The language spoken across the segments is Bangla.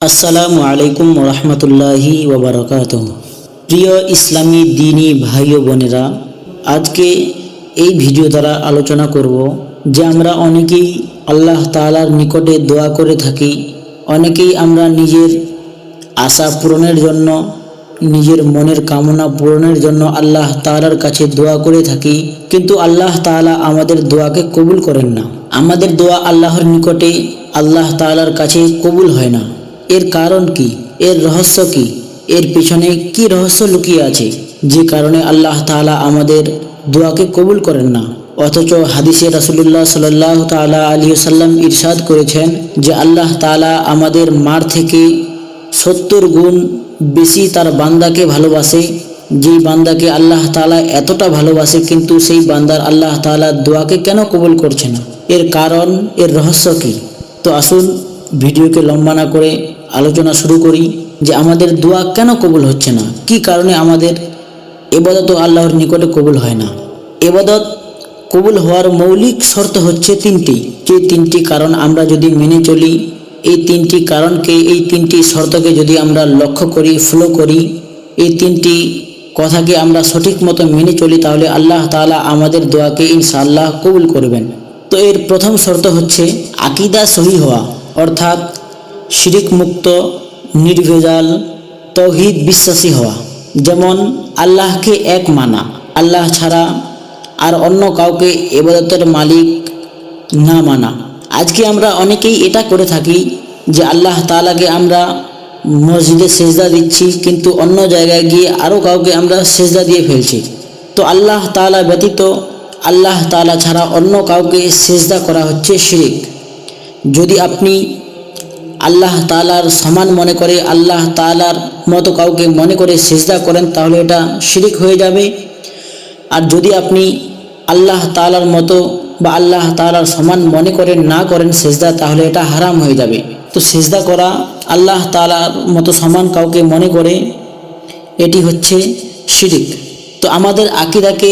আসসালামু আলাইকুম রহমতুল্লাহি ওবরাকাত প্রিয় ইসলামী দিনী ভাই ও বোনেরা, আজকে এই ভিডিও দ্বারা আলোচনা করব যে আমরা অনেকেই আল্লাহ তাআলার নিকটে দোয়া করে থাকি, অনেকেই আমরা নিজের আশা পূরণের জন্য, নিজের মনের কামনা পূরণের জন্য আল্লাহ তাআলার কাছে দোয়া করে থাকি, কিন্তু আল্লাহ তাআলা আমাদের দোয়াকে কবুল করেন না। আমাদের দোয়া আল্লাহর নিকটে আল্লাহ তাআলার কাছে কবুল হয় না। এর কারণ কি? এর রহস্য কি? এর পিছনে কি রহস্য লুকিয়ে আছে? যে কারণে আল্লাহ তাআলা আমাদের দোয়াকে কবুল করেন না। অথচ হাদিসে রাসুলুল্লাহ সাল্লাহ তালা আলী সাল্লাম ইরশাদ করেছেন যে আল্লাহ তাআলা আমাদের মার থেকে সত্তর গুণ বেশি তার বান্দাকে ভালোবাসে। যেই বান্দাকে আল্লাহ তাআলা এতটা ভালোবাসে, কিন্তু সেই বান্দার আল্লাহ তাআলা দোয়াকে কেন কবুল করছে না? এর কারণ, এর রহস্য কি? তো আসুন, ভিডিওকে লম্বা না করে আলোচনা শুরু করি যে আমাদের দোয়া কেন কবুল হচ্ছে না? কি কারণে আমাদের এবাদত আল্লাহর নিকটে কবুল হয় না? এবাদত কবুল হওয়ার মৌলিক শর্ত হচ্ছে তিনটি। যে তিনটি কারণ আমরা যদি মেনে চলি, এই তিনটি কারণকে, এই তিনটি শর্তকে যদি আমরা লক্ষ্য করি ফলো করি, এই তিনটি কথাকে আমরা সঠিক মতো মেনে চলি, তাহলে আল্লাহ তাআলা আমাদের দোয়াকে ইনশাআল্লাহ কবুল করবেন। তো এর প্রথম শর্ত হচ্ছে আকিদা সহি হওয়া। অর্থাৎ শিরিক মুক্ত নির্ভেজাল, তৌহিদ বিশ্বাসী হওয়া। যেমন আল্লাহকে এক মানা, আল্লাহ ছাড়া আর অন্য কাউকে এবাদতের মালিক না মানা। আজকে আমরা অনেকেই এটা করে থাকি যে আল্লাহ তাআলাকে আমরা মসজিদে সেজদা দিচ্ছি, কিন্তু অন্য জায়গায় গিয়ে আরও কাউকে আমরা সেজদা দিয়ে ফেলছি। তো আল্লাহ তাআলা ব্যতীত আল্লাহ তাআলা ছাড়া অন্য কাউকে সেজদা করা হচ্ছে শিরিক। যদি আপনি আল্লাহ তালার সমান মনে করে, আল্লাহ তাআলার মতো কাউকে মনে করে সেজদা করেন, তাহলে এটা শিরিক হয়ে যাবে। আর যদি আপনি আল্লাহ তাআলার মতো বা আল্লাহ তাআলার সমান মনে করে না করেন সেজদা, তাহলে এটা হারাম হয়ে যাবে। তো সেজদা করা আল্লাহ তালার মতো সমান কাউকে মনে করে, এটি হচ্ছে শিরিক। তো আমাদের আকিদাকে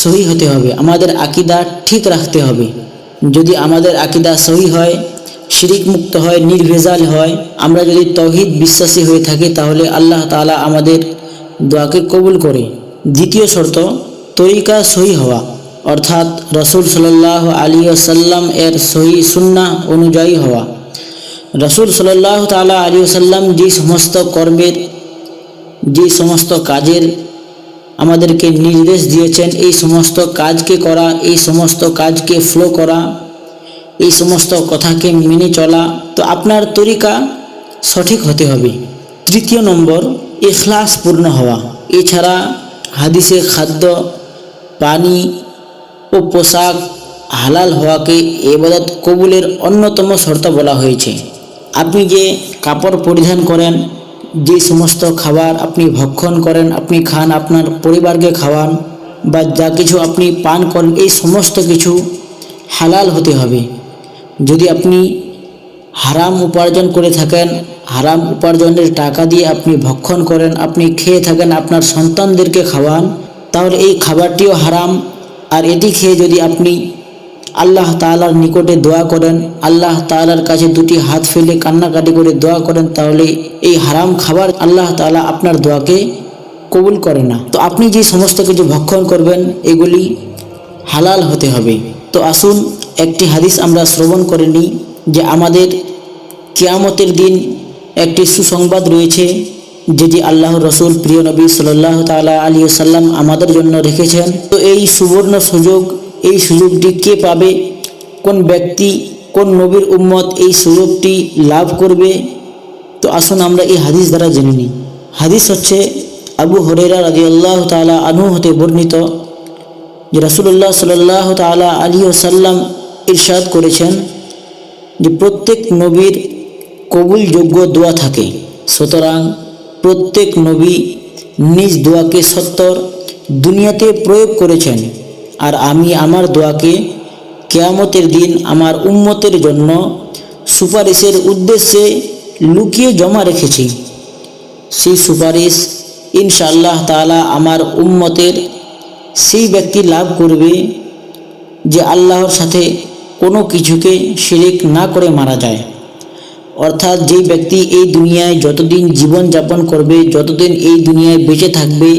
সহি হতে হবে, আমাদের আকিদা ঠিক রাখতে হবে। যদি আমাদের আকিদা সহি হয় শিরিক মুক্ত হয়, নির্ভেজাল হয়। আমরা যদি তহিদ বিশ্বাসী হয়ে থাকি, তাহলে আল্লাহ তাআলা আমাদের দোয়াকে কবুল করে। দ্বিতীয় শর্ত, তরিকা সহি হওয়া। অর্থাৎ রসুল সাল্লাহ আলী সাল্লাম এর সহি সুন্না অনুযায়ী হওয়া। রসুল সাল্লাহ তালা আলী সাল্লাম যে সমস্ত কর্মের, যে সমস্ত কাজের আমাদেরকে নির্দেশ দিয়েছেন, এই সমস্ত কাজকে করা, এই সমস্ত কাজকে ফ্লো করা এই সমস্ত কথাকে মেনে চলা তো আপনার তরিকা সঠিক হতে হবে। তৃতীয় নম্বর, এখলাস পূর্ণ হওয়া। এছাড়া হাদিসে খাদ্য, পানি ও পোশাক হালাল হওয়াকে এবাদত কবুলের অন্যতম শর্ত বলা হয়েছে। আপনি যে কাপড় পরিধান করেন, যে সমস্ত খাবার আপনি ভক্ষণ করেন, আপনি খান, আপনার পরিবারকে খাওয়ান বা যা কিছু আপনি পান করেন, এই সমস্ত কিছু হালাল হতে হবে। যদি আপনি হারাম উপার্জন করে থাকেন, হারাম উপার্জনের টাকা দিয়ে আপনি ভক্ষণ করেন, আপনি খেয়ে থাকেন, আপনার সন্তানদেরকে খাওয়ান, তাহলে এই খাবারটিও হারাম। আর এটি খেয়ে যদি আপনি আল্লাহ তাআলার নিকটে দোয়া করেন, আল্লাহ তাআলার কাছে দুটি হাত ফেলে কান্নাকাটি করে দোয়া করেন, তাহলে এই হারাম খাবার আল্লাহ তাআলা আপনার দোয়াকে কবুল করে না। তো আপনি যে সমস্ত কিছু ভক্ষণ করবেন, এগুলি হালাল হতে হবে। তো আসুন একটি হাদিস আমরা শ্রবণ করে নিই যে আমাদের কিয়ামতের দিন একটি সুসংবাদ রয়েছে যেটি আল্লাহ রসুল প্রিয় নবী সাল্লাহ তালা আলী সাল্লাম আমাদের জন্য রেখেছেন। তো এই সুবর্ণ সুযোগ, এই সুযোগটি কে পাবে? কোন ব্যক্তি, কোন নবীর উম্মত এই সুযোগটি লাভ করবে? তো আসুন আমরা এই হাদিস দ্বারা জেনে নিই। হাদিস হচ্ছে আবু হরেরা রাজি আল্লাহ তালা আনহু হতে বর্ণিত যে রাসুল্লাহ সাল্লাহ তালা আলী সাল্লাম ইরশাদ করেছেন যে প্রত্যেক নবীর কবুলযোগ্য দোয়া থাকে। সুতরাং প্রত্যেক নবী নিজ দোয়াকে সত্তর দুনিয়াতে প্রয়োগ করেছেন। আর আমি আমার দোয়াকে কেয়ামতের দিন আমার উম্মতের জন্য সুপারিশের উদ্দেশ্যে লুকিয়ে জমা রেখেছি। সেই সুপারিশ ইনশাআল্লাহ তাআলা আমার উম্মতের সেই ব্যক্তি লাভ করবে যে আল্লাহর সাথে কোনো কিছুকে শিরিক না করে মারা যায়। অর্থাৎ যেই ব্যক্তি এই দুনিয়ায় যতদিন জীবন যাপন করবে, যতদিন এই দুনিয়ায় বেঁচে থাকবে,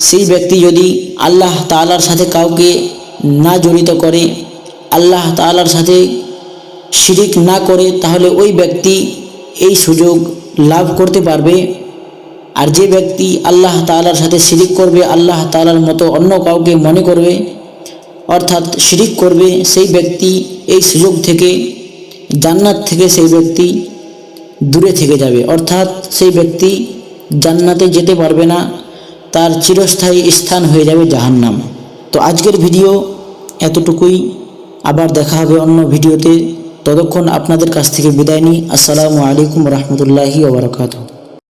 সেই ব্যক্তি যদি আল্লাহ তালার সাথে কাউকে না জড়িত করে, আল্লাহ তাআলার সাথে শিরিক না করে, তাহলে ওই ব্যক্তি এই সুযোগ লাভ করতে পারবে। আর যে ব্যক্তি আল্লাহ তালার সাথে শিরিক করবে, আল্লাহ তালার মতো অন্য কাউকে মনে করবে অর্থাৎ শিরিক করবে সেই ব্যক্তি, এই সুযোগ থেকে, জান্নাত থেকে সেই ব্যক্তি দূরে থেকে যাবে। অর্থাৎ সেই ব্যক্তি জান্নাতে যেতে পারবে না, তার চিরস্থায়ী স্থান হয়ে যাবে জাহান্নাম। তো আজকের ভিডিও এতটুকুই। আবার দেখা হবে অন্য ভিডিওতে। ততক্ষণ আপনাদের কাছ থেকে বিদায় নিই। আসসালামু আলাইকুম রহমতুল্লাহি ওবরাকাতু